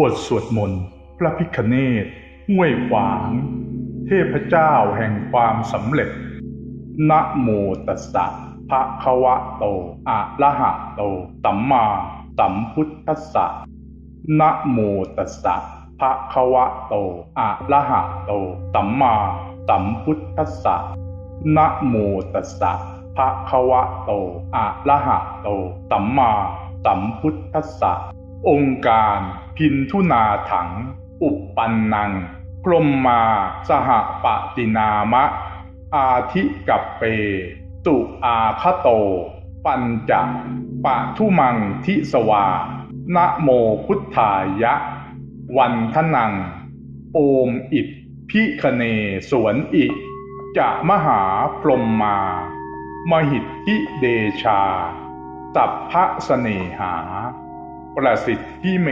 บทสวดมนต์พระพิคเนตห้วยขวาง เทพเจ้าแห่งความสำเร็จ นะโมตัสสะภะคะวะโต อะระหะโต สัมมาสัมพุทธัสสะนะโมตัสสะภะคะวะโต อะระหะโต สัมมาสัมพุทธัสสะนะโมตัสสะภะคะวะโต อะระหะโต สัมมาสัมพุทธัสสะ องค์การพินทุนาถัง อุปปันนัง พรหมมาสหปตินามะ อาทิกับเป ตุอาคโต ปัญจปะทุมังทิสวา นะโมพุทธายะ วันทนัง โอมอิดพิคเนสวนอิจะมหาพรหมมา มหิทธิเดชาสัพพะเสเนหา ประสิทธิเม